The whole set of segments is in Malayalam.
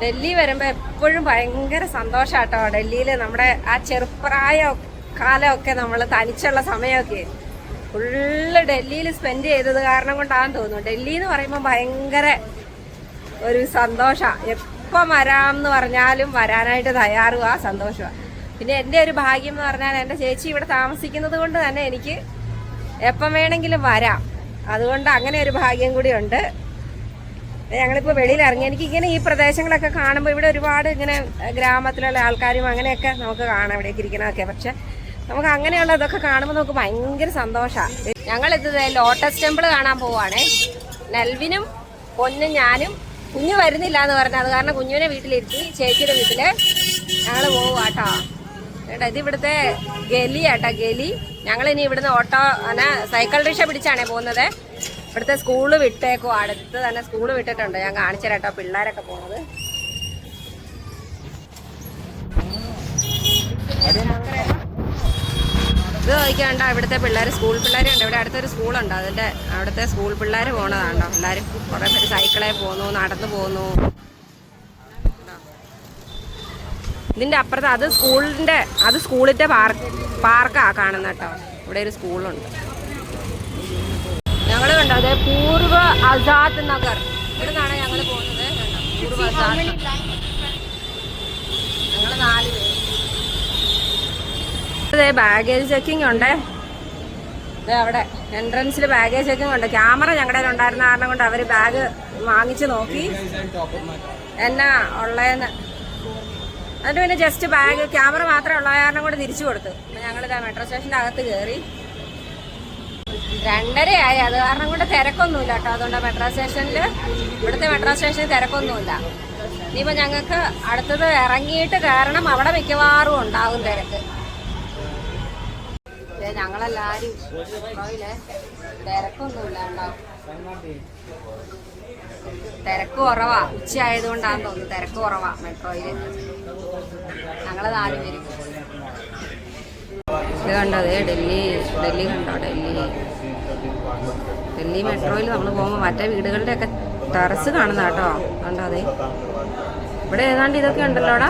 ഡൽഹി വരുമ്പോൾ എപ്പോഴും ഭയങ്കര സന്തോഷാട്ടോ. ഡൽഹിയിൽ നമ്മുടെ ആ ചെറുപ്രായ കാലമൊക്കെ നമ്മൾ തനിച്ചുള്ള സമയമൊക്കെ. ഫുള്ള് ഡൽഹിയിൽ സ്പെൻഡ് ചെയ്തത് കാരണം കൊണ്ടാണെന്ന് തോന്നുന്നു. ഡൽഹി എന്ന് പറയുമ്പോൾ ഭയങ്കര ഒരു സന്തോഷമാണ് എപ്പം വരാം എന്ന് പറഞ്ഞാലും വരാനായിട്ട് തയ്യാറും ആ സന്തോഷമാണ് പിന്നെ എന്റെ ഒരു ഭാഗ്യം എന്ന് പറഞ്ഞാൽ എന്റെ ചേച്ചി ഇവിടെ താമസിക്കുന്നത് കൊണ്ട് തന്നെ എനിക്ക് എപ്പം വേണമെങ്കിലും വരാം. അതുകൊണ്ട് അങ്ങനെ ഒരു ഭാഗ്യം കൂടി ഉണ്ട്. ഞങ്ങളിപ്പോൾ വെളിയിൽ ഇറങ്ങി എനിക്ക് ഇങ്ങനെ ഈ പ്രദേശങ്ങളൊക്കെ കാണുമ്പോൾ ഇവിടെ ഒരുപാട് ഇങ്ങനെ ഗ്രാമത്തിലുള്ള ആൾക്കാരും അങ്ങനെയൊക്കെ നമുക്ക് കാണാം ഇവിടേക്ക് ഇരിക്കണമൊക്കെ പക്ഷെ നമുക്ക് അങ്ങനെയുള്ള ഇതൊക്കെ കാണുമ്പോൾ നമുക്ക് ഭയങ്കര സന്തോഷമാണ് ഞങ്ങൾ ഇത് ലോട്ടസ് ടെമ്പിൾ കാണാൻ പോവാണേ. നെൽവിനും പൊന്നും ഞാനും കുഞ്ഞു വരുന്നില്ല എന്ന് പറഞ്ഞത് അത് കാരണം കുഞ്ഞുവിനെ വീട്ടിലിരുത്തി ചേച്ചിയുടെ വീട്ടിൽ ഞങ്ങൾ പോവാട്ടോ. കേട്ടോ ഇത് ഇവിടുത്തെ ഗലി ആട്ടോ ഗലി. ഞങ്ങൾ ഇനി ഇവിടുന്ന് ഓട്ടോ അങ്ങനെ സൈക്കിൾ റിക്ഷ പിടിച്ചാണേ പോകുന്നത്. ഇവിടുത്തെ സ്കൂൾ വിട്ടേക്കോ? അടുത്ത് തന്നെ സ്കൂൾ വിട്ടിട്ടുണ്ട്. ഞാൻ കാണിച്ചു തരാം കേട്ടോ പിള്ളേരൊക്കെ പോണത്. ഇത് ചോദിക്കാണ്ട ഇവിടുത്തെ പിള്ളേർ സ്കൂൾ പിള്ളേരുണ്ട് ഇവിടെ അടുത്തൊരു സ്കൂളുണ്ട് അതിന്റെ അവിടുത്തെ സ്കൂൾ പിള്ളേർ പോണതാണ്ടോ എല്ലാവരും കുറേ പേര് സൈക്കിളെ പോന്നു നടന്നു പോന്നു. ഇതിന്റെ അപ്പുറത്ത് അത് സ്കൂളിന്റെ അത് സ്കൂളിന്റെ പാർക്ക് പാർക്കാ കാണുന്ന കേട്ടോ. ഇവിടെ ഒരു സ്കൂളുണ്ട് ഞങ്ങൾ കണ്ടത് പൂർവ ആസാദ് നഗർ. ഇവിടെ നിന്നാണ് ഞങ്ങൾ പോകുന്നത് പൂർവ ആസാദ് ഞങ്ങൾ നാല് പേര്. ബാഗേജ് ചെക്കിംഗ് ഉണ്ട്. അവിടെ എൻട്രൻസിൽ ബാഗേജ് ചെക്കിംഗ് ഉണ്ട്. ക്യാമറ ഞങ്ങളുടെ കയ്യിൽ ഉണ്ടായിരുന്ന കാരണം കൊണ്ട് അവർ ബാഗ് വാങ്ങിച്ച് നോക്കി. എന്നാ ഉള്ളതെന്ന് എന്നിട്ട് പിന്നെ ജസ്റ്റ് ബാഗ് ക്യാമറ മാത്രമേ ഉള്ള കാരണം കൊണ്ട് തിരിച്ചു കൊടുത്തു. ഞങ്ങളിതാ മെട്രോ സ്റ്റേഷന്റെ അകത്ത് കയറി രണ്ടരയായി. അത് കാരണം കൊണ്ട് തിരക്കൊന്നുമില്ല കേട്ടോ. അതുകൊണ്ട് മെട്രോ സ്റ്റേഷനിൽ ഇവിടുത്തെ മെട്രോ സ്റ്റേഷനിൽ തിരക്കൊന്നുമില്ല. ഇനിയിപ്പോൾ ഞങ്ങൾക്ക് അടുത്തത് ഇറങ്ങിയിട്ട് കാരണം അവിടെ മിക്കവാറും ഉണ്ടാകും തിരക്ക്. ഞങ്ങളെല്ലാവരും മെട്രോയിലെ തിരക്കൊന്നുമില്ല ഉണ്ടാവും തിരക്ക് കുറവാ. ഉച്ച ആയതുകൊണ്ടാന്ന് തോന്നുന്നു തിരക്ക് കുറവാ മെട്രോയിൽ. ഞങ്ങൾ നാലുപേരും ഇത് കണ്ടോ? അതേ ഡൽഹി ഡൽഹി കണ്ടോ? ഡൽഹി. ഡൽഹി മെട്രോയിൽ നമ്മൾ പോകുമ്പോൾ മറ്റേ വീടുകളുടെയൊക്കെ ടെറസ് കാണുന്ന കേട്ടോ. കണ്ടോ അതെ? ഇവിടെ ഏതാണ്ട് ഇതൊക്കെ ഉണ്ടല്ലോടാ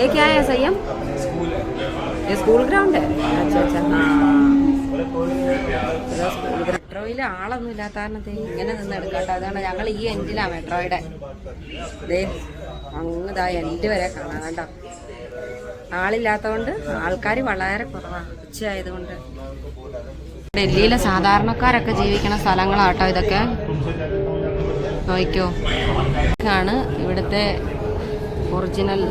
ഏ സയ്യം? School ground? മെട്രോയിൽ ആളൊന്നും ഇല്ലാത്ത കാരണത്തെ ഇങ്ങനെ നിന്ന് എടുക്കാട്ടോ. അതാണ് ഞങ്ങൾ ഈ എൻഡിലാണ് മെട്രോയുടെ. ദേ ഇതാ എൻഡ് വരെ കാണാൻ കണ്ടോ? ആളില്ലാത്തതുകൊണ്ട് ആൾക്കാർ വളരെ കുറവാണ് ഉച്ചയായതുകൊണ്ട്. ഡൽഹിയിലെ സാധാരണക്കാരൊക്കെ ജീവിക്കുന്ന സ്ഥലങ്ങളാട്ടോ ഇതൊക്കെ. നോയിക്കോ ആണ് ഇവിടുത്തെ ഒറിജിനൽ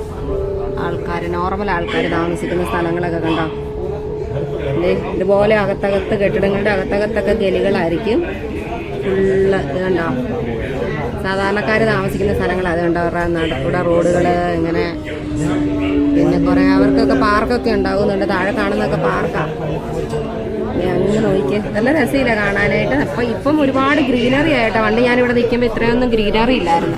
ആൾക്കാർ നോർമൽ ആൾക്കാർ താമസിക്കുന്ന സ്ഥലങ്ങളൊക്കെ കണ്ടോ? ഇതുപോലെ അകത്തകത്ത് കെട്ടിടങ്ങളുടെ അകത്തകത്തൊക്കെ ഗലികളായിരിക്കും. ഫുള്ള് ഇത് കണ്ടോ? സാധാരണക്കാർ താമസിക്കുന്ന സ്ഥലങ്ങൾ കണ്ടോ? അവരുടെ നടക്കൂടെ റോഡുകൾ ഇങ്ങനെ പിന്നെ കുറേ അവർക്കൊക്കെ പാർക്കൊക്കെ ഉണ്ടാകുന്നുണ്ട് താഴെ കാണുന്നതൊക്കെ പാർക്കാണ് അങ്ങ് നോക്കിയേ നല്ല രസമില്ല കാണാനായിട്ട്. അപ്പം ഇപ്പം ഒരുപാട് ഗ്രീനറി ആയിട്ടോ. പണ്ട് ഞാനിവിടെ നിൽക്കുമ്പോൾ ഇത്രയൊന്നും ഗ്രീനറി ഇല്ലായിരുന്നു.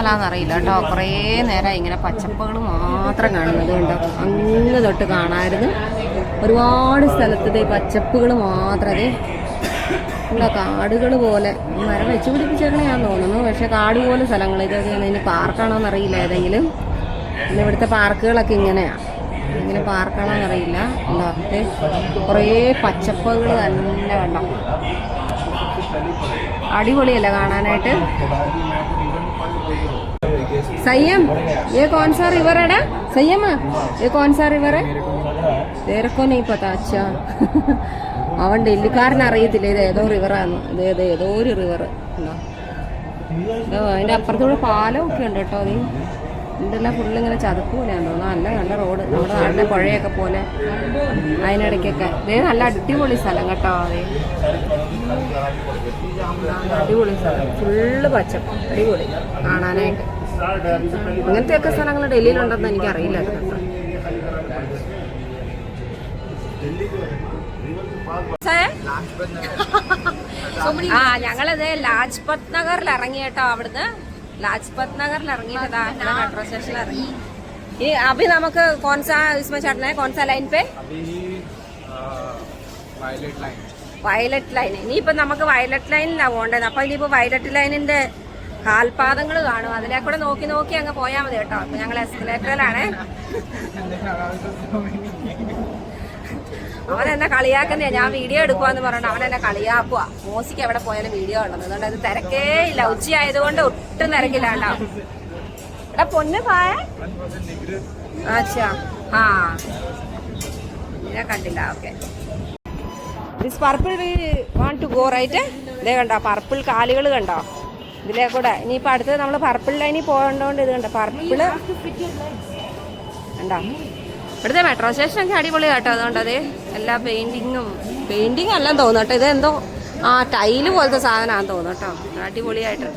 അല്ലാന്നറിയില്ല കേട്ടോ. കുറേ നേരം ഇങ്ങനെ പച്ചപ്പുകൾ മാത്രം കാണുന്നത് കണ്ടോ. അങ്ങ് തൊട്ട് കാണാമായിരുന്നു ഒരുപാട് സ്ഥലത്ത് ഈ പച്ചപ്പുകൾ മാത്രമേ ഇവിടെ കാടുകൾ പോലെ. മരം വെച്ച് പിടിപ്പിച്ചേക്കണെയാന്ന് തോന്നുന്നു. പക്ഷെ കാട് പോലെ സ്ഥലങ്ങൾ. ഇതൊക്കെ ഇനി പാർക്കാണോ എന്നറിയില്ല ഏതെങ്കിലും ഇവിടുത്തെ പാർക്കുകളൊക്കെ ഇങ്ങനെയാണ് ഇങ്ങനെ പാർക്കാണോ എന്നറിയില്ല ഉണ്ടോ ദേ കുറേ പച്ചപ്പുകൾ തന്നെ കണ്ടോ അടിപൊളിയല്ല കാണാനായിട്ട് संयम ये कौन सा रिवर है ना संयम ये कौन सा रिवर है तेरे को नहीं पता अच्छा അവൻ ഡൽഹിക്കാരൻ അറിയത്തില്ല ഇത് ഏതോ റിവറാന്ന് ഇത് ഏത് ഏതോ ഒരു റിവർ അതിന്റെ അപ്പുറത്തൂടെ പാലമൊക്കെ ഉണ്ട് കേട്ടോ അത് ഇതെല്ലാം ഫുള്ള് ഇങ്ങനെ ചതുപ്പ് പോലെയാന്ന് തോന്നുന്നു. നല്ല നല്ല റോഡ് നമ്മുടെ നാടിന്റെ പുഴയൊക്കെ പോലെ. അതിനിടയ്ക്കൊക്കെ. ഇതേ നല്ല അടിപൊളി സ്ഥലം കേട്ടോ അതേ. അടിപൊളി സ്ഥലം. ഫുള്ള് പച്ചപ്പ്. അടിപൊളി. കാണാനായിട്ട്. അങ്ങനത്തെയൊക്കെ സ്ഥലങ്ങൾ ഡൽഹിയിലുണ്ടെന്ന് എനിക്ക് അറിയില്ലായിരുന്നു കേട്ടോ ആ ഞങ്ങളിത് ലാജ്പത് നഗറിൽ ഇറങ്ങി കേട്ടോ അവിടുന്ന്. ലാജ്പത് നഗറിൽ ഇറങ്ങിയിട്ടതാ മെട്രോ സ്റ്റേഷനിൽ ഇറങ്ങി. ഇനി അഭി നമുക്ക് കോൺസാ ചേട്ടനെ കോൺസ ലൈൻ പേ? വയലറ്റ് ലൈൻ ഇനിയിപ്പോ നമുക്ക് വയലറ്റ് ലൈനിലാണ് പോകേണ്ടത്. അപ്പൊ ഇനിയിപ്പോ വയലറ്റ് ലൈനിന്റെ കാൽപാദങ്ങൾ കാണും. അതിനെ കൂടെ നോക്കി നോക്കി അങ്ങ് പോയാൽ മതി കേട്ടോ. അപ്പൊ ഞങ്ങൾ എസ്കലേറ്ററിലാണേ അവൻ എന്നെ കളിയാക്കുന്നേ. ഞാൻ വീഡിയോ എടുക്കുവാന്ന് പറഞ്ഞിട്ട് അവൻ എന്നെ കളിയാക്കുക മോസിക്ക് എവിടെ പോയാലും വീഡിയോ ഉള്ളത് അതുകൊണ്ട് അത് തിരക്കേ ഇല്ല. ഉച്ചയായതുകൊണ്ട് ഒട്ടും തിരക്കില്ലാണ്ടാ എടാ പൊന്ന് പായ. ആ. കണ്ടില്ല. Okay. This purple we want to go right ഇതേ കണ്ടോ? പർപ്പിൾ കാലുകൾ കണ്ടോ? ഇതിലേ കൂടെ. ഇനിയിപ്പോൾ അടുത്തത് നമ്മൾ പർപ്പിൾ ലൈനിൽ പോകേണ്ടതുകൊണ്ട് ഇത് കണ്ടോ? പർപ്പിൾ കണ്ടോ? ഇവിടുത്തെ മെട്രോ സ്റ്റേഷൻ ഒക്കെ അടിപൊളി കേട്ടോ അതുകൊണ്ട് അത് എല്ലാ പെയിന്റിങ്ങും പെയിന്റിങ് എല്ലാം തോന്നും കേട്ടോ ഇത് എന്തോ ആ ടൈൽ പോലത്തെ സാധനമാണെന്ന് തോന്നുന്നു അടിപൊളിയായിട്ട്.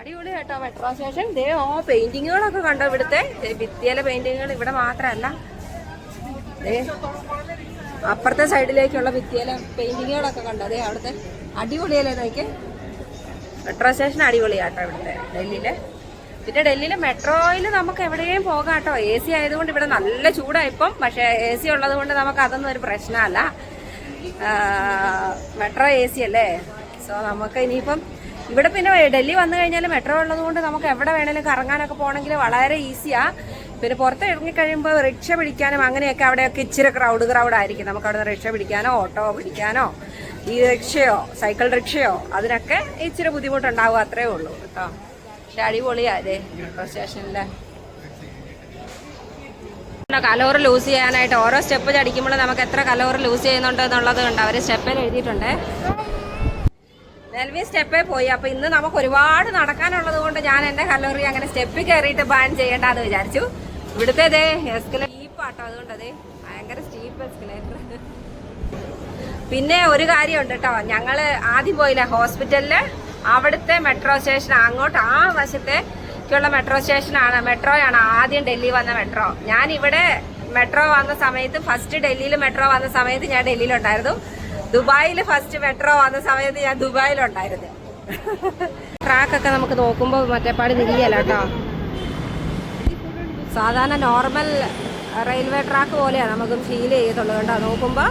അടിപൊളി കേട്ടോ മെട്രോ സ്റ്റേഷൻ ഇതേ ഓ പെയിന്റിങ്ങുകളൊക്കെ കണ്ടോ ഇവിടുത്തെ? ഭിത്തിയിലെ പെയിന്റിങ്ങുകൾ ഇവിടെ മാത്രമല്ല. അപ്പുറത്തെ സൈഡിലേക്കുള്ള ഭിത്തിയിലെ പെയിന്റിങ്ങുകളൊക്കെ കണ്ടോ? അതെ അവിടുത്തെ അടിപൊളിയല്ലേ നോക്കി മെട്രോ സ്റ്റേഷൻ അടിപൊളിയാട്ടോ ഇവിടുത്തെ ഡൽഹിയിലെ. പിന്നെ ഡൽഹിയിലെ മെട്രോയിൽ നമുക്ക് എവിടെയും പോകാം കേട്ടോ എ സി ആയതുകൊണ്ട് ഇവിടെ നല്ല ചൂടാണ് ഇപ്പം പക്ഷേ എ സി ഉള്ളത് കൊണ്ട് നമുക്ക് അതൊന്നും ഒരു പ്രശ്നമല്ല. മെട്രോ എ സി അല്ലേ? സോ നമുക്ക് ഇനിയിപ്പം ഇവിടെ പിന്നെ ഡൽഹി വന്നു കഴിഞ്ഞാൽ മെട്രോ ഉള്ളത് കൊണ്ട് നമുക്ക് എവിടെ വേണേലും കറങ്ങാനൊക്കെ പോകണമെങ്കിൽ വളരെ ഈസിയാ. പിന്നെ പുറത്ത് ഇറങ്ങിക്കഴിയുമ്പോൾ റിക്ഷ പിടിക്കാനും അങ്ങനെയൊക്കെ അവിടെയൊക്കെ ഇച്ചിരി ക്രൗഡ് ക്രൗഡ് ആയിരിക്കും. നമുക്ക് അവിടെ റിക്ഷ പിടിക്കാനോ ഓട്ടോ പിടിക്കാനോ ഈ റിക്ഷയോ സൈക്കിൾ റിക്ഷയോ അതിനൊക്കെ ഇച്ചിരി ബുദ്ധിമുട്ടുണ്ടാവും അത്രേ ഉള്ളൂ. കേട്ടോ. പക്ഷെ അടിപൊളിയാ അതെ മെട്രോ കലോറ് ലൂസ് ചെയ്യാനായിട്ട് ഓരോ സ്റ്റെപ്പ് ചടിക്കുമ്പോൾ നമുക്ക് എത്ര കലോറ് ലൂസ് ചെയ്യുന്നുണ്ട് എന്നുള്ളത് കൊണ്ട് അവർ സ്റ്റെപ്പിൽ എഴുതിയിട്ടുണ്ട്. നെൽവി സ്റ്റെപ്പേ പോയി. അപ്പൊ ഇന്ന് നമുക്ക് ഒരുപാട് നടക്കാനുള്ളത് കൊണ്ട് ഞാൻ എന്റെ കലോറി അങ്ങനെ സ്റ്റെപ്പിൽ കയറിയിട്ട് ബാൻ ചെയ്യേണ്ടെന്ന് വിചാരിച്ചു. ഇവിടുത്തെ ദേ എസ്കലേറ്റർ സ്റ്റീപ്പാട്ടോ അതുകൊണ്ട് അതെ ഭയങ്കര സ്റ്റീപ്പ് എസ്കലേറ്റർ പിന്നെ ഒരു കാര്യമുണ്ട് കേട്ടോ ഞങ്ങൾ ആദ്യം പോയില്ല? ഹോസ്പിറ്റലിൽ അവിടുത്തെ മെട്രോ സ്റ്റേഷൻ അങ്ങോട്ട് ആ വശത്തേക്കുള്ള മെട്രോ സ്റ്റേഷനാണ് മെട്രോയാണ് ആദ്യം ഡൽഹി വന്ന മെട്രോ ഞാൻ ഇവിടെ മെട്രോ വന്ന സമയത്ത് ഫസ്റ്റ് ഡൽഹിയിൽ മെട്രോ വന്ന സമയത്ത് ഞാൻ ഡൽഹിയിലുണ്ടായിരുന്നു. ദുബായിൽ ഫസ്റ്റ് മെട്രോ വന്ന സമയത്ത് ഞാൻ ദുബായിലുണ്ടായിരുന്നു. ട്രാക്കൊക്കെ നമുക്ക് നോക്കുമ്പോൾ മറ്റേപ്പാട് നിരിയല്ല കേട്ടോ. സാധാരണ നോർമൽ റെയിൽവേ ട്രാക്ക് പോലെയാണ് നമുക്ക് ഫീൽ ചെയ്യത്തുള്ളൂ. കേട്ടോ നോക്കുമ്പോൾ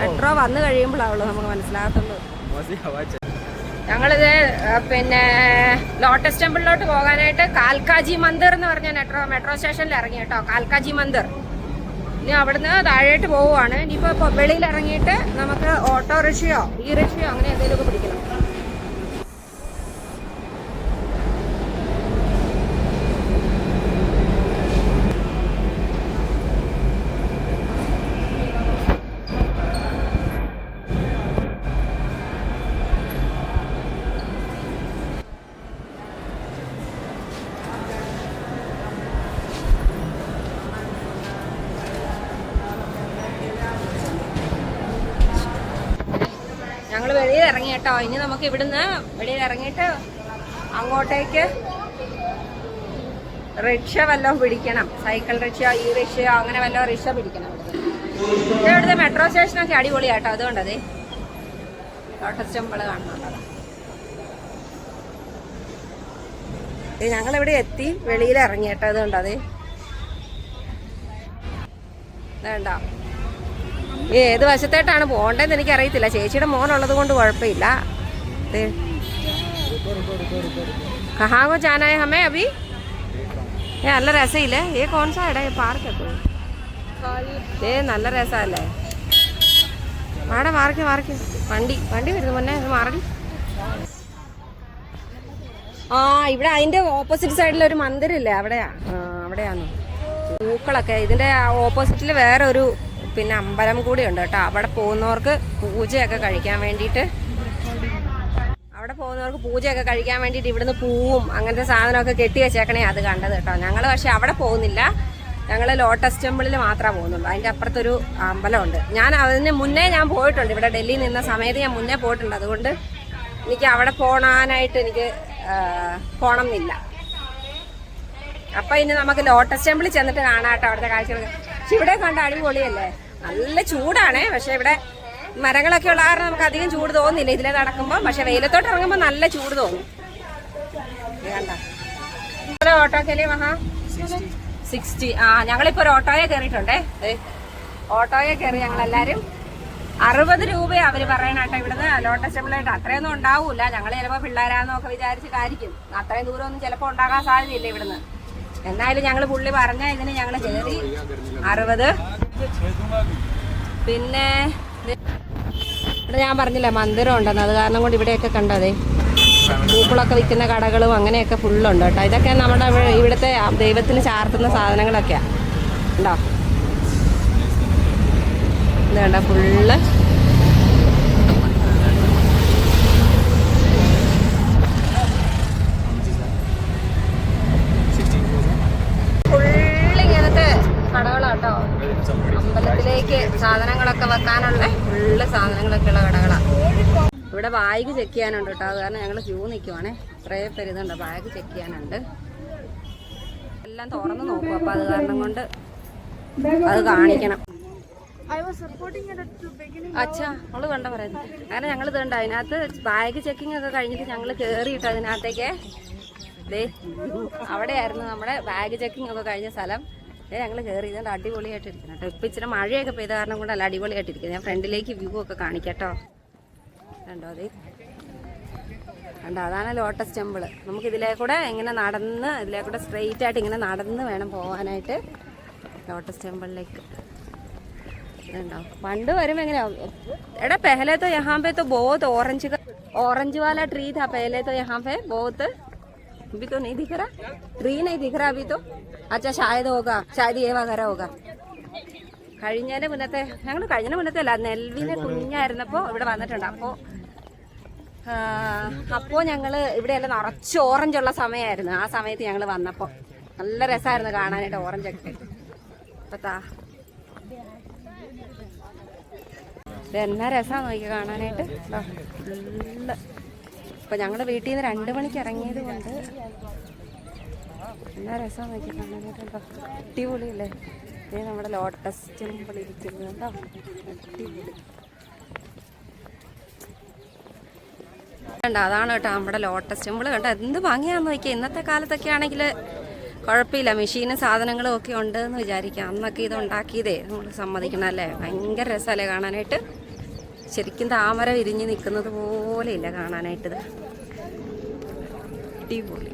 മെട്രോ വന്നു കഴിയുമ്പോഴാവുള്ളൂ നമുക്ക് മനസ്സിലാകത്തുള്ളൂ. ഞങ്ങളിത് പിന്നെ ലോട്ടസ് ടെമ്പിളിലോട്ട് പോകാനായിട്ട് കാൽക്കാജി മന്ദിർ എന്ന് പറഞ്ഞ മെട്രോ മെട്രോ സ്റ്റേഷനിൽ ഇറങ്ങി കേട്ടോ കാൽക്കാജി മന്ദിർ. ഇനി അവിടുന്ന് താഴേട്ട് പോവുകയാണ് ഇനിയിപ്പോൾ വെളിയിൽ ഇറങ്ങിയിട്ട് നമുക്ക് ഓട്ടോറിക്ഷയോ ഈ റിക്ഷയോ അങ്ങനെ എന്തെങ്കിലുമൊക്കെ പിടിക്കണം. കേട്ടോ. ഇനി നമുക്ക് ഇവിടുന്ന് ഇവിടെ ഇറങ്ങിയിട്ട് അങ്ങോട്ടേക്ക് റിക്ഷ വല്ലതും പിടിക്കണം. സൈക്കിൾ റിക്ഷയോ ഈ റിക്ഷയോ അങ്ങനെ വല്ലതും റിക്ഷ പിടിക്കണം ഇവിടുത്തെ മെട്രോ സ്റ്റേഷനൊക്കെ അടിപൊളിയാട്ടോ അതുകൊണ്ടതേ ലോട്ടസ് ടെമ്പിൾ കാണുന്നുണ്ടോ ഞങ്ങളിവിടെ എത്തി. വെളിയിൽ ഇറങ്ങി കേട്ടോ. അതുകൊണ്ടതേ. വേണ്ട ഏത് വശത്തേട്ടാണ് പോകേണ്ടതെന്ന് എനിക്ക് അറിയത്തില്ല ചേച്ചിയുടെ മോനുള്ളത് കൊണ്ട് കുഴപ്പമില്ല. ദേ. കഹാ കോ ജാനാ ഹൈ ഹമേ അഭി? ഏ നല്ല രസമില്ലേ ഏ കോൺസാ ഇടാ പാർക്ക് ഏ നല്ല രസമല്ലേ? ആടെ മാറിക്ക് മാറിക്ക്. വണ്ടി വണ്ടി വരുന്നു മുന്നേ മാറടി ആ ഇവിടെ അതിന്റെ ഓപ്പോസിറ്റ് സൈഡിൽ ഒരു മന്ദിരമില്ലേ? അവിടെയാ. ആ അവിടെയാന്ന്. പൂക്കളൊക്കെ. ഇതിന്റെ ഓപ്പോസിറ്റിൽ വേറെ ഒരു പിന്നെ അമ്പലം കൂടി ഉണ്ട് കേട്ടോ. അവിടെ പോകുന്നവർക്ക് പൂജയൊക്കെ കഴിക്കാൻ വേണ്ടിയിട്ട്. അവിടെ പോകുന്നവർക്ക് പൂജയൊക്കെ കഴിക്കാൻ വേണ്ടിയിട്ട് ഇവിടുന്ന് പൂവും അങ്ങനത്തെ സാധനമൊക്കെ കെട്ടി വെച്ചേക്കണേ അത് കണ്ടത് കേട്ടോ. ഞങ്ങൾ പക്ഷെ അവിടെ പോകുന്നില്ല. ഞങ്ങൾ ലോട്ടസ് ടെമ്പിളിൽ മാത്രമേ പോകുന്നുള്ളൂ. അതിന്റെ അപ്പുറത്തൊരു അമ്പലമുണ്ട്. ഞാൻ അതിന് മുന്നേ ഞാൻ പോയിട്ടുണ്ട്. ഇവിടെ ഡൽഹിയിൽ നിന്ന സമയത്ത് ഞാൻ മുന്നേ പോയിട്ടുണ്ട്. അതുകൊണ്ട് എനിക്ക് അവിടെ പോകാനായിട്ട് എനിക്ക് പോകണം എന്നില്ല അപ്പം ഇനി നമുക്ക് ലോട്ടസ് ടെമ്പിളിൽ ചെന്നിട്ട് കാണാം കേട്ടോ അവിടുത്തെ കാഴ്ചകൾ പക്ഷെ ഇവിടെ കണ്ട അടിപൊളിയല്ലേ? നല്ല ചൂടാണേ പക്ഷെ ഇവിടെ മരങ്ങളൊക്കെ ഉള്ള കാരണം നമുക്ക് അധികം ചൂട് തോന്നുന്നില്ല ഇതിലെ നടക്കുമ്പോൾ പക്ഷെ വെയിലത്തോട്ട് ഇറങ്ങുമ്പോൾ നല്ല ചൂട് തോന്നും. കണ്ടോ ഓട്ടോക്കല്ലേ മഹാ? സിക്സ്റ്റി. ആ ഞങ്ങളിപ്പോ ഒരു ഓട്ടോയെ കയറിയിട്ടുണ്ടേ. ഓട്ടോയെ കയറി ഞങ്ങൾ എല്ലാരും അറുപത് രൂപയാ അവർ പറയണട്ടോ ഇവിടുന്ന്. ലോട്ടസ് ടെമ്പിളായിട്ട് അത്രയൊന്നും ഉണ്ടാവൂല. ഞങ്ങൾ ചിലപ്പോ പിള്ളേരാന്നൊക്കെ വിചാരിച്ചിട്ടായിരിക്കും അത്രയും ദൂരം ഒന്നും ചിലപ്പോ ഉണ്ടാകാൻ സാധ്യതയില്ല ഇവിടുന്ന്. എന്നാലും ഞങ്ങൾ പുള്ളി പറഞ്ഞ ഇതിന് ഞങ്ങൾ കയറി അറുപത്. പിന്നെ ഇവിടെ ഞാൻ പറഞ്ഞില്ല മന്ദിരം ഉണ്ടെന്ന്. അത് കാരണം കൊണ്ട് ഇവിടെയൊക്കെ കണ്ടതേ. പൂക്കളൊക്കെ വിൽക്കുന്ന കടകളും അങ്ങനെയൊക്കെ ഫുള്ളുണ്ട് കേട്ടോ. ഇതൊക്കെ നമ്മുടെ ഇവിടെ- ഇവിടുത്തെ ദൈവത്തിന് ചാർത്തുന്ന സാധനങ്ങളൊക്കെയാ. ഉണ്ടോ? ഇതാ കണ്ട ഫുള്ള് ഫുള്ള് ബാഗ് ചെക്ക് ചെയ്യാനുണ്ട് കേട്ടോ അത് കാരണം ഞങ്ങൾ ക്യൂ നിൽക്കുവാണേ കുറേ പേര് ബാഗ് ചെക്ക് ചെയ്യാനുണ്ട്. എല്ലാം തുറന്ന് നോക്കും. അപ്പോൾ അത് കാരണം കൊണ്ട് അത് കാണിക്കണം. അച്ഛാ അവൾ കണ്ട പറയുന്നത്. അങ്ങനെ ഞങ്ങൾ ഇതുണ്ട്. അതിനകത്ത് ബാഗ് ചെക്കിംഗ് ഒക്കെ കഴിഞ്ഞിട്ട് ഞങ്ങൾ കയറിയിട്ട് അതിനകത്തേക്ക്. ദേ അവിടെയായിരുന്നു നമ്മുടെ ബാഗ് ചെക്കിംഗ് ഒക്കെ കഴിഞ്ഞ സ്ഥലം. ഞങ്ങൾ കയറി ഇതുകൊണ്ട് അടിപൊളിയായിട്ട് ഇരിക്കണം കേട്ടോ ഇപ്പം ഇച്ചിരി മഴയൊക്കെ പെയ്ത കാരണം കൊണ്ടല്ല അടിപൊളിയായിട്ട് ഇരിക്കുന്നത് ഞാൻ ഫ്രണ്ടിലേക്ക് വ്യൂ ഒക്കെ കാണിക്കട്ടോ കണ്ടോ അതെ കണ്ടോ അതാണ് ലോട്ടസ് ടെമ്പിൾ നമുക്ക് ഇതിലേ കൂടെ ഇങ്ങനെ നടന്ന് ഇതിലേ കൂടെ സ്ട്രെയിറ്റ് ആയിട്ട് ഇങ്ങനെ നടന്ന് വേണം പോകാനായിട്ട് ലോട്ടസ് ടെമ്പിളിലേക്ക് ഇതുണ്ടോ പണ്ട് വരുമ്പോ എങ്ങനെയാ എടാ पहले तो यहाँ पे तो बहुत ऑरेंज का ऑरेंज वाला ट्री था पहले तो यहाँ पे बहुत अभी तो नहीं दिख रहा ट्री नहीं दिख रहा अभी तो अच्छा शायद होगा शायद ये वगैरह होगा കഴിഞ്ഞതിന്റെ മുന്നത്തെ ഞങ്ങൾ കഴിഞ്ഞ മുന്നത്തെ അല്ല നെൽവിനെ കുഞ്ഞായിരുന്നപ്പോ ഇവിടെ വന്നിട്ടുണ്ട് അപ്പോ അപ്പോ ഞങ്ങൾ ഇവിടെയെല്ലാം നിറച്ച് ഓറഞ്ച് ഉള്ള സമയമായിരുന്നു ആ സമയത്ത് ഞങ്ങൾ വന്നപ്പോ നല്ല രസമായിരുന്നു കാണാനായിട്ട് ഓറഞ്ച് ഒക്കെ അപ്പൊ താ. ഇത് എന്നാ രസമാണ് നോക്കി കാണാനായിട്ട്. ഫുള്ള്. ഇപ്പൊ വീട്ടിൽ നിന്ന് രണ്ടു മണിക്ക് ഇറങ്ങിയത് കൊണ്ട് എന്നാ രസമാണ് നോക്കി കാണാനായിട്ട്. അടിപൊളിയല്ലേ? നമ്മുടെ ലോട്ടസ് ഇരിക്കുന്നുണ്ടോ കേട്ടോ അടിപൊളി. കണ്ട അതാണ് കേട്ടോ നമ്മുടെ ലോട്ടസ് ടെമ്പിൾ കണ്ട? എന്ത് ഭംഗിയാന്ന് നോക്കിയാൽ ഇന്നത്തെ കാലത്തൊക്കെ ആണെങ്കിൽ കുഴപ്പമില്ല. മെഷീനും സാധനങ്ങളും ഒക്കെ ഉണ്ട് എന്ന് വിചാരിക്കാം. അന്നൊക്കെ ഇത് ഉണ്ടാക്കിയതേ. നമ്മൾ സമ്മതിക്കണം അല്ലേ? ഭയങ്കര രസമല്ലേ കാണാനായിട്ട്? ശരിക്കും താമര വിരിഞ്ഞ് നിൽക്കുന്നത് പോലെ ഇല്ല കാണാനായിട്ട് ഇത്. അടിപൊളി.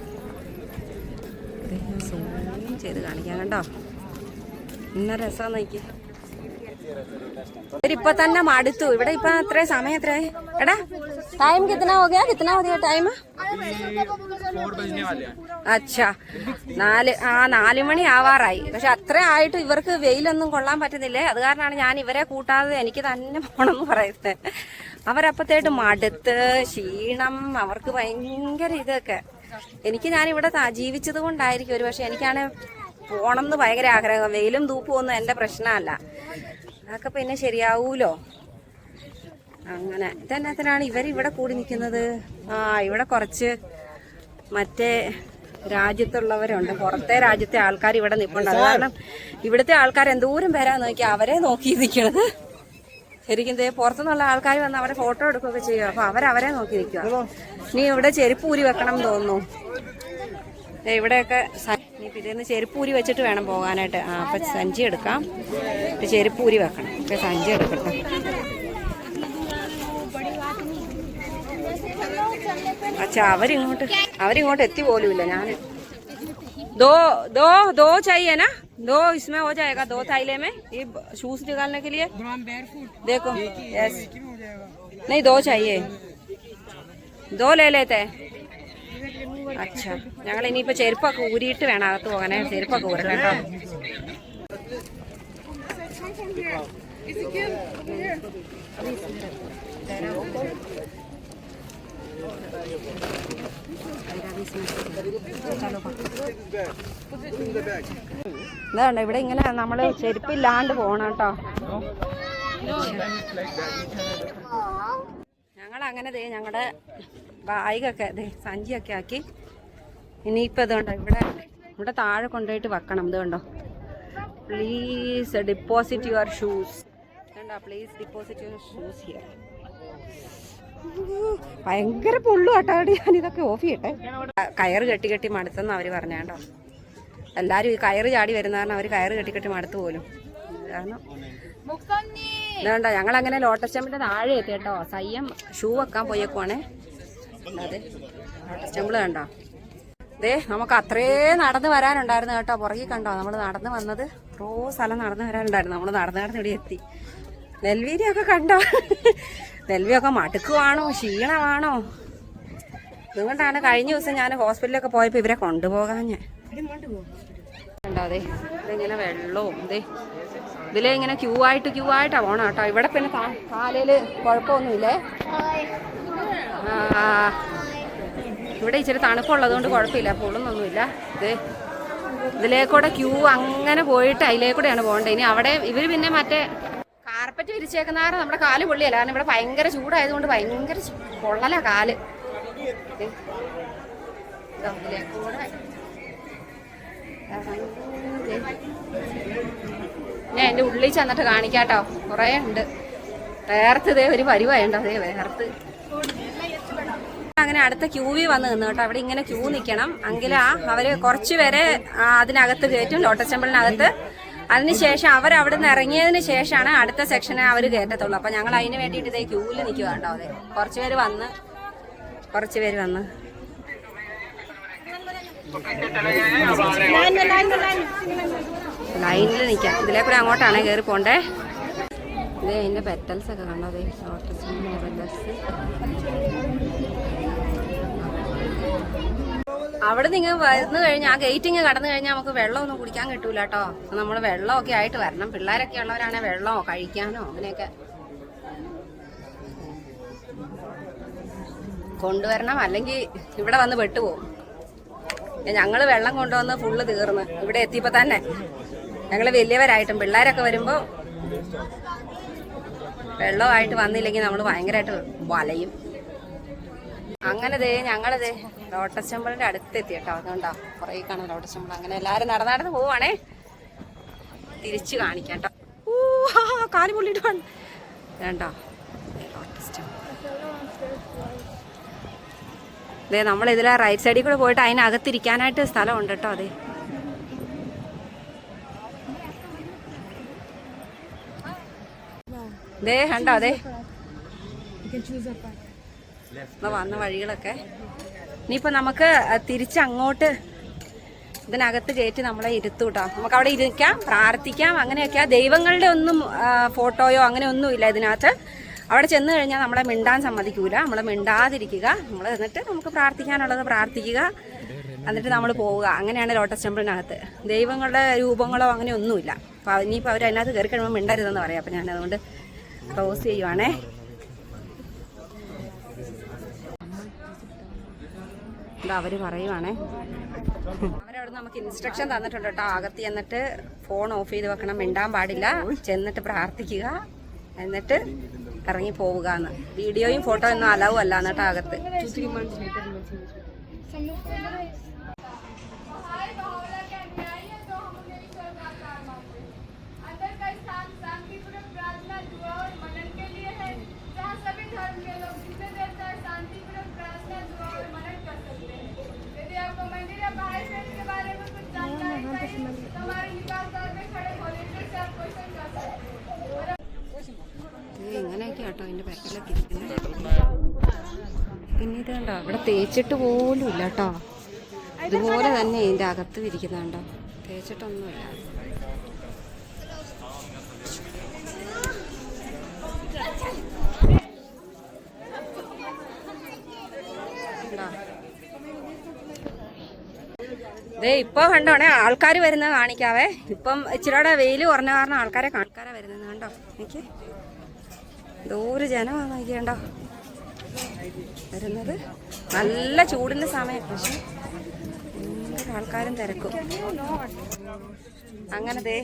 ഇത് ഞാൻ zoom ചെയ്ത് കാണിക്കാം കണ്ടോ? ഇന്ന രസം നോക്കി ഇവരിപ്പോ തന്നെ മടുത്തു. ഇവിടെ ഇപ്പൊ അത്രേ സമയം എത്രയായി? എടാ ടൈം कितना हो गया? कितना हो गया ടൈം अच्छा നാല് ആ നാല് മണി ആവാറായി. പക്ഷെ അത്ര ആയിട്ട് ഇവർക്ക് വെയിലൊന്നും കൊള്ളാൻ പറ്റുന്നില്ലേ? അത് കാരണമാണ് ഞാൻ ഇവരെ കൂട്ടാതെ എനിക്ക് തന്നെ പോണെന്ന് പറയുന്നത് അവരപ്പത്തേട്ട് മടുത്ത് ക്ഷീണം അവർക്ക് ഭയങ്കര ഇതൊക്കെ. എനിക്ക് ഞാൻ ഇവിടെ ജീവിച്ചത് കൊണ്ടായിരിക്കും ഒരു പക്ഷെ എനിക്കാണ് പോണം എന്ന് ഭയങ്കര ആഗ്രഹം. വെയിലും തൂപ്പും ഒന്നും എന്റെ പ്രശ്നമല്ല. അതൊക്കെ പിന്നെ ശരിയാവൂലോ? അങ്ങനെ. ഇതെന്നാത്തിനാണ് ഇവരിവിടെ കൂടി നിൽക്കുന്നത്? ആ ഇവിടെ കുറച്ച് മറ്റേ രാജ്യത്തുള്ളവരുണ്ട്. പുറത്തെ രാജ്യത്തെ ആൾക്കാർ ഇവിടെ നിൽപ്പുണ്ട്. അത് കാരണം ഇവിടുത്തെ ആൾക്കാർ എന്തോരം പേരാ നോക്കി അവരെ നോക്കി നിൽക്കണത്. ശരിക്കും പുറത്തുനിന്നുള്ള ആൾക്കാർ വന്ന് അവരെ ഫോട്ടോ എടുക്കുകയൊക്കെ ചെയ്യുക. അപ്പൊ അവരവരെ നോക്കി നിൽക്കുക. നീ ഇവിടെ ചെരുപ്പ് ഊരി വെക്കണം തോന്നുന്നു. ഇവിടെയൊക്കെ നീ പിന്നെ ചെരുപ്പ് ഊരി വെച്ചിട്ട് വേണം പോകാനായിട്ട്. ആ അപ്പൊ സഞ്ചി എടുക്കാം. ചെരുപ്പ് ഊരി വെക്കണം. സഞ്ചി എടുക്കട്ടെ. അച്ഛാ അവരിങ്ങോട്ട് അവരിങ്ങോട്ട് എത്തി പോലുമില്ല ഞാൻ दो दो दो चाहिए ना दो इसमें हो जाएगा दो थैले में ये शूज निकालने के लिए देखो यस नहीं दो चाहिए दो ले लेते हैं അച്ഛാ ഞങ്ങൾ ഇനിയിപ്പോ ചെരുപ്പൊക്കെ ഊരിയിട്ട് വേണം അകത്ത് പോകാനേ ചെരുപ്പൊക്കെ ഊരണം കേട്ടോ ഇതാണ്ട് ഇവിടെ ഇങ്ങനെ നമ്മൾ ചെരുപ്പില്ലാണ്ട് പോണം കേട്ടോ. ഞങ്ങൾ അങ്ങനെ ദേ ഞങ്ങളുടെ ബായികൊക്കെ ദേ സഞ്ചിയൊക്കെ ആക്കി. ഇനിയിപ്പോൾ ഇതുണ്ടോ ഇവിടെ ഇവിടെ താഴെ കൊണ്ടുപോയിട്ട് വെക്കണം ഇത് കണ്ടോ? പ്ലീസ് ഡിപ്പോസിറ്റ് യുവർ ഷൂസ് കണ്ടോ please deposit your shoes here ഭയങ്കര പുള്ളു കേട്ടോ ഞാൻ ഇതൊക്കെ ഓഫ് ചെയ്യട്ടെ. കയറ് കെട്ടി കെട്ടി മടുത്തെന്ന് അവർ പറഞ്ഞാണ്ടോ എല്ലാവരും ഈ കയറ് ചാടി വരുന്ന കാരണം അവർ കയറ് കെട്ടി കെട്ടി മടുത്തു പോലും. കാരണം വേണ്ട ഞങ്ങൾ അങ്ങനെ ലോട്ടസ് ടെമ്പിളിന്റെ താഴെ എത്തി കേട്ടോ. സയ്യം ഷൂ വെക്കാൻ പോയേക്കുവാണേ. അതെ. ലോട്ടസ് ടെമ്പിൾ കണ്ടോ? ദേ നമുക്ക് അത്രേ നടന്ന് വരാനുണ്ടായിരുന്നു കേട്ടോ. പുറകിൽ കണ്ടോ? നമ്മൾ നടന്ന് വന്നത് എത്രയോ സ്ഥലം നടന്ന് വരാനുണ്ടായിരുന്നു. നമ്മൾ നടന്ന് നടന്ന് ഇവിടെ എത്തി. നെൽവീരിയൊക്കെ കണ്ടോ? നെൽവിയൊക്കെ മടുക്കുവാണോ? ക്ഷീണമാണോ? അതുകൊണ്ടാണ് കഴിഞ്ഞ ദിവസം ഞാൻ ഹോസ്പിറ്റലിലൊക്കെ പോയപ്പോൾ ഇവരെ കൊണ്ടുപോകാൻ ഞാൻ ഇതിങ്ങനെ വെള്ളവും ദേ ഇതിലെ ഇങ്ങനെ ക്യൂ ആയിട്ട് ക്യൂ ആയിട്ടാ പോണം കേട്ടോ. ഇവിടെ പിന്നെ കാലയിൽ കുഴപ്പമൊന്നുമില്ലേ? ഇവിടെ ഇച്ചിരി തണുപ്പുള്ളത് കൊണ്ട് കുഴപ്പമില്ല പൊള്ളുന്നൊന്നുമില്ല. ഇത് ഇതിലേക്കൂടെ ക്യൂ അങ്ങനെ പോയിട്ട് അതിലേക്കൂടെയാണ് പോകേണ്ടത് ഇനി അവിടെ ഇവർ പിന്നെ മറ്റേ കാർപ്പറ്റ് വിരിച്ചേക്കുന്ന നമ്മുടെ കാൽ പൊള്ളിയല്ല. കാരണം ഇവിടെ ഭയങ്കര ചൂടായതുകൊണ്ട് ഭയങ്കര പൊള്ളല കാൽ. ഞാൻ എന്റെ ഉള്ളിൽ ചെന്നിട്ട് കാണിക്കാട്ടോ. കുറേ ഉണ്ട്. വേർത്ത് ഇതേ ഒരു പരിവായുണ്ട്? അതേ വേർത്ത്. അങ്ങനെ അടുത്ത ക്യൂവി വന്ന് നിന്ന് കേട്ടോ. അവിടെ ഇങ്ങനെ ക്യൂ നിൽക്കണം എങ്കിലാ അവർ ആ, അതിനകത്ത് കയറ്റും. ലോട്ടസ് ടെമ്പിളിനകത്ത്. അതിനുശേഷം അവർ അവിടെ നിന്ന് ഇറങ്ങിയതിന് ശേഷമാണ് അടുത്ത സെക്ഷനെ അവർ കയറ്റത്തുള്ളൂ. അപ്പൊ ഞങ്ങൾ അതിന് വേണ്ടിയിട്ട് ഇതേ ക്യൂവിൽ നിൽക്കുക കേട്ടോ അതെ കുറച്ച് പേര് വന്ന് കുറച്ച് പേര് വന്ന്. ലൈനിൽ നിൽക്കാം ഇതിലെ കൂടെ അങ്ങോട്ടാണ് കയറി പോണ്ടേ. ഇതേ അതിന്റെ പെറ്റൽസ് ഒക്കെ കണ്ടോ? അതെ ലോട്ടസ് അവിടെ നിങ്ങൾ വന്നു കഴിഞ്ഞാൽ ആ ഗേറ്റിങ് കടന്നു കഴിഞ്ഞാൽ നമുക്ക് വെള്ളമൊന്നും കുടിക്കാൻ കിട്ടൂല കേട്ടോ നമ്മൾ വെള്ളമൊക്കെ ആയിട്ട് വരണം. പിള്ളേരൊക്കെ ഉള്ളവരാണെങ്കിൽ വെള്ളമോ കഴിക്കാനോ അങ്ങനെയൊക്കെ. കൊണ്ടുവരണം. അല്ലെങ്കിൽ ഇവിടെ വന്ന് പെട്ടുപോകും. ഞങ്ങൾ വെള്ളം കൊണ്ടുവന്ന് ഫുള്ള് തീർന്ന്. ഇവിടെ എത്തിയപ്പോൾ തന്നെ ഞങ്ങൾ വലിയവരായിട്ടും പിള്ളേരൊക്കെ വരുമ്പോൾ വെള്ളമായിട്ട് വന്നില്ലെങ്കിൽ നമ്മൾ ഭയങ്കരമായിട്ട് വലയും. അങ്ങനെ ദേ ഞങ്ങളത്. ലോട്ടസ് ടെമ്പിളിന്റെ അടുത്തെത്തി കേട്ടോ അതുകൊണ്ടാ കുറേ കാണാം ലോട്ടസ് ടെമ്പിൾ. അങ്ങനെ എല്ലാരും നടന്ന് നടന്ന് പോവാണേ. തിരിച്ചു കാണിക്കാം ഊ കാൽ പൊള്ളിട്ട് വേണ്ടോ ദേ നമ്മൾ ഇതിലെ റൈറ്റ് സൈഡിൽ കൂടെ പോയിട്ട് അതിനകത്തിരിക്കാനായിട്ട് സ്ഥലമുണ്ട് കേട്ടോ അതെ. ദേ കണ്ടോ അതെ ഇപ്പൊ വന്ന വഴികളൊക്കെ. ഇനിയിപ്പോൾ നമുക്ക് തിരിച്ച് അങ്ങോട്ട് ഇതിനകത്ത് കയറ്റി നമ്മളെ ഇരുത്തു കേട്ടോ നമുക്ക് അവിടെ ഇരിക്കാം പ്രാർത്ഥിക്കാം അങ്ങനെയൊക്കെ. ദൈവങ്ങളുടെ ഒന്നും ഫോട്ടോയോ അങ്ങനെ ഒന്നുമില്ല ഇതിനകത്ത്. അവിടെ ചെന്ന് കഴിഞ്ഞാൽ നമ്മളെ മിണ്ടാൻ സമ്മതിക്കൂല. നമ്മളെ മിണ്ടാതിരിക്കുക. നമ്മൾ എന്നിട്ട് നമുക്ക് പ്രാർത്ഥിക്കാനുള്ളത് പ്രാർത്ഥിക്കുക. എന്നിട്ട് നമ്മൾ പോവുക. അങ്ങനെയാണ് ലോട്ടസ് ടെമ്പിളിനകത്ത്. ദൈവങ്ങളുടെ രൂപങ്ങളോ അങ്ങനെ ഒന്നുമില്ല. അപ്പോൾ ഇനിയിപ്പോൾ അവർ അതിനകത്ത് കയറി കഴിയുമ്പോൾ മിണ്ടരുതെന്ന് പറയാം. അപ്പോൾ ഞാൻ അതുകൊണ്ട് ക്ലോസ് ചെയ്യുവാണേ. അവർ പറയുവാണേ. അവരവിടെ നമുക്ക് ഇൻസ്ട്രക്ഷൻ തന്നിട്ടുണ്ട് കേട്ടോ. അകത്ത് ചെന്നിട്ട് ഫോൺ ഓഫ് ചെയ്ത് വെക്കണം. മിണ്ടാൻ പാടില്ല. ചെന്നിട്ട് പ്രാർത്ഥിക്കുക. എന്നിട്ട് ഇറങ്ങി പോവുക എന്ന് വീഡിയോയും ഫോട്ടോയും ഒന്നും അലവും അല്ല എന്നിട്ട് അകത്ത്. കേട്ടോ ഇരിക്കുന്നത് കണ്ടോ ഇവിടെ തേച്ചിട്ട് പോലും ഇല്ല കേട്ടോ ഇതുപോലെ തന്നെ ഇതിന്റെ അകത്ത് ഇരിക്കുന്നുണ്ടോ? തേച്ചിട്ടൊന്നുമില്ല. ദേ ഇപ്പൊ കണ്ടോണേ ആൾക്കാർ വരുന്നത് കാണിക്കാവേ. ഇപ്പം ഇച്ചിരിയുടെ വെയിൽ കുറഞ്ഞ കാരണം ആൾക്കാരെ ആൾക്കാരെ വരുന്നത് കണ്ടോ? എനിക്ക് ദൂരെ ജനമാണ് നോക്കിയണ്ടോ വരുന്നത്. നല്ല ചൂടിന്റെ സമയം. പക്ഷെ ആൾക്കാരും തിരക്കും. അങ്ങനെ ദേ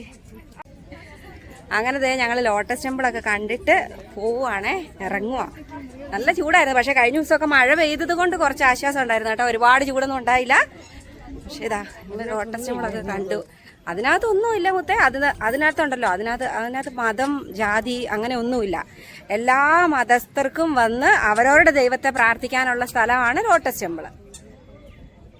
അങ്ങനെ ദേ ഞങ്ങൾ ലോട്ടസ് ടെമ്പിളൊക്കെ കണ്ടിട്ട് പോവുകയാണേ ഇറങ്ങുക നല്ല ചൂടായിരുന്നു. പക്ഷെ കഴിഞ്ഞ ദിവസമൊക്കെ മഴ പെയ്തത് കൊണ്ട് കുറച്ച് ആശ്വാസം ഉണ്ടായിരുന്നു കേട്ടോ. ഒരുപാട് ചൂടൊന്നും ഉണ്ടായില്ല. പക്ഷേ ഇതാ ഞങ്ങൾ ലോട്ടസ് ടെമ്പിളൊക്കെ കണ്ടു. അതിനകത്തൊന്നുമില്ല മുത്തേ. അതിന് അതിനകത്തുണ്ടല്ലോ. അതിനകത്ത് അതിനകത്ത് മതം ജാതി അങ്ങനെ ഒന്നുമില്ല. എല്ലാ മതസ്ഥർക്കും വന്ന് അവരവരുടെ ദൈവത്തെ പ്രാർത്ഥിക്കാനുള്ള സ്ഥലമാണ് ലോട്ടസ് ടെമ്പിൾ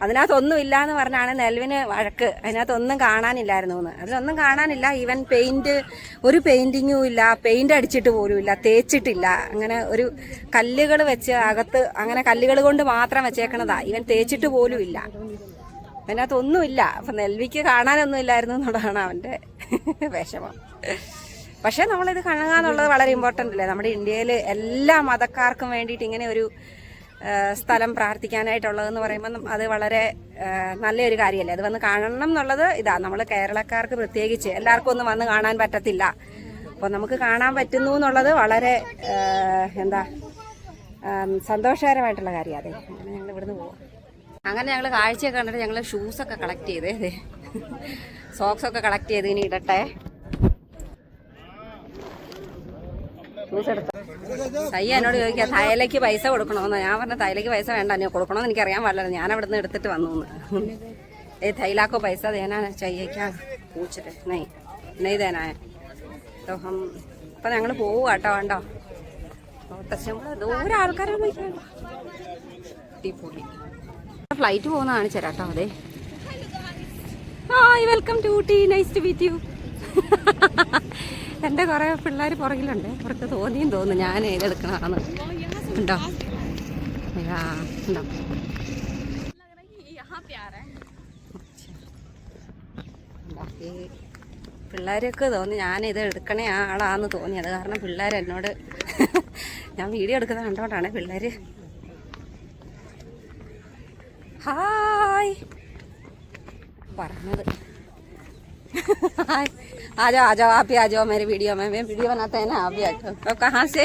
അതിനകത്തൊന്നും ഇല്ല എന്ന് പറഞ്ഞാണ് നെൽവിന് വഴക്ക്. അതിനകത്തൊന്നും കാണാനില്ലായിരുന്നു എന്ന് അതിലൊന്നും കാണാനില്ല. ഈവൻ പെയിന്റ് ഒരു പെയിന്റിങ്ങും ഇല്ല. പെയിന്റ് അടിച്ചിട്ട് പോലും ഇല്ല. തേച്ചിട്ടില്ല. അങ്ങനെ ഒരു കല്ലുകൾ വെച്ച് അകത്ത് അങ്ങനെ കല്ലുകൾ കൊണ്ട് മാത്രം വെച്ചേക്കണതാ. ഈവൻ തേച്ചിട്ട് പോലും ഇല്ല. അതിനകത്തൊന്നുമില്ല. അപ്പൊ നെൽവിക്ക് കാണാനൊന്നും ഇല്ലായിരുന്നു എന്നുള്ളതാണ് അവന്റെ വിഷമം. പക്ഷെ നമ്മളിത് കാണുക എന്നുള്ളത് വളരെ ഇമ്പോർട്ടന്റ് അല്ലേ? നമ്മുടെ ഇന്ത്യയിൽ എല്ലാ മതക്കാർക്കും വേണ്ടിയിട്ട് ഇങ്ങനെ ഒരു സ്ഥലം പ്രാർത്ഥിക്കാനായിട്ടുള്ളതെന്ന് പറയുമ്പോൾ അത് വളരെ നല്ലൊരു കാര്യമല്ലേ? അത് വന്ന് കാണണം എന്നുള്ളത് ഇതാ. നമ്മൾ കേരളക്കാർക്ക് പ്രത്യേകിച്ച് എല്ലാവർക്കും ഒന്നും വന്ന് കാണാൻ പറ്റത്തില്ല. അപ്പോൾ നമുക്ക് കാണാൻ പറ്റുന്നു എന്നുള്ളത് വളരെ എന്താ സന്തോഷകരമായിട്ടുള്ള കാര്യമാണ്. അതെ അങ്ങനെ ഞങ്ങൾ ഇവിടുന്ന് പോവാം. അങ്ങനെ ഞങ്ങൾ കാഴ്ചയൊക്കെ കണ്ടിട്ട് ഞങ്ങൾ ഷൂസൊക്കെ കളക്ട് ചെയ്തേ അതെ സോക്സ് ഒക്കെ കളക്ട് ചെയ്ത് ഇനി ഇടട്ടെ ഷൂസ് എടുത്ത തയ്യ എന്നോട് ചോദിക്കുക തയ്യലയ്ക്ക് പൈസ കൊടുക്കണമെന്ന് ഞാൻ പറഞ്ഞ തയ്യലയ്ക്ക് പൈസ വേണ്ട നീ കൊടുക്കണമെന്ന് എനിക്കറിയാൻ പാടില്ല ഞാൻ അവിടെ നിന്ന് എടുത്തിട്ട് വന്നു എന്ന് ഏ തൈലാക്കോ പൈസ ദേനാ चाहिए क्या पूछ रहे नहीं नहीं देना है तो हम ഇപ്പൊ ഞങ്ങൾ പോവുക കേട്ടോ കണ്ടോ ദൂരെ ആൾക്കാരെ വിളിക്കണ്ട അടിപൊളി ഫ്ലൈറ്റ് പോകുന്നതാണ് ചേരാട്ടോ അതെ. Hi welcome to Ooty nice to meet you എന്റെ കുറേ പിള്ളേർ പുറകിലുണ്ട്. അവർക്ക് തോന്നിയും തോന്നുന്നു ഞാൻ ഏതെടുക്കണമെന്ന് ഉണ്ടോ? ഉണ്ടോ? പിള്ളേരൊക്കെ തോന്നി ഞാനിത് എടുക്കണേ ആളാന്ന് തോന്നിയത് കാരണം പിള്ളേരെന്നോട് ഞാൻ വീഡിയോ എടുക്കുന്നത് കണ്ടോണ്ടാണ് പിള്ളേർ ഹായ് പറഞ്ഞത് हाय आ जाओ आ जाओ आप ही आ जाओ मेरी वीडियो में मैं वीडियो बनाते हैं ना आप भी आ जाओ तो कहाँ से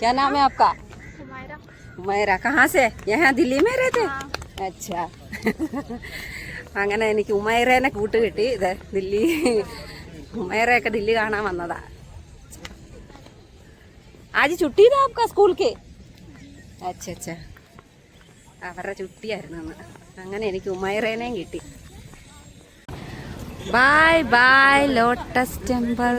क्या नाम है आपका हमारा ഉമേര കഹാ സേ യഹാ ദില്ലി മേ രഹത്തെ അച്ഛാ അങ്ങനെ എനിക്ക് ഉമേരേനെ കൂട്ട് കിട്ടി ഇത് ദില്ലി ഉമേരയൊക്കെ ദില്ലി കാണാൻ വന്നതാ ആജ് ചുട്ടി താ ആപ്കാ സ്കൂൾ കെ അച്ഛ അച്ഛ അവരുടെ ചുട്ടിയായിരുന്നു അന്ന്. അങ്ങനെ എനിക്ക് ഉമേരേനെയും കിട്ടി. Bye bye lotus temple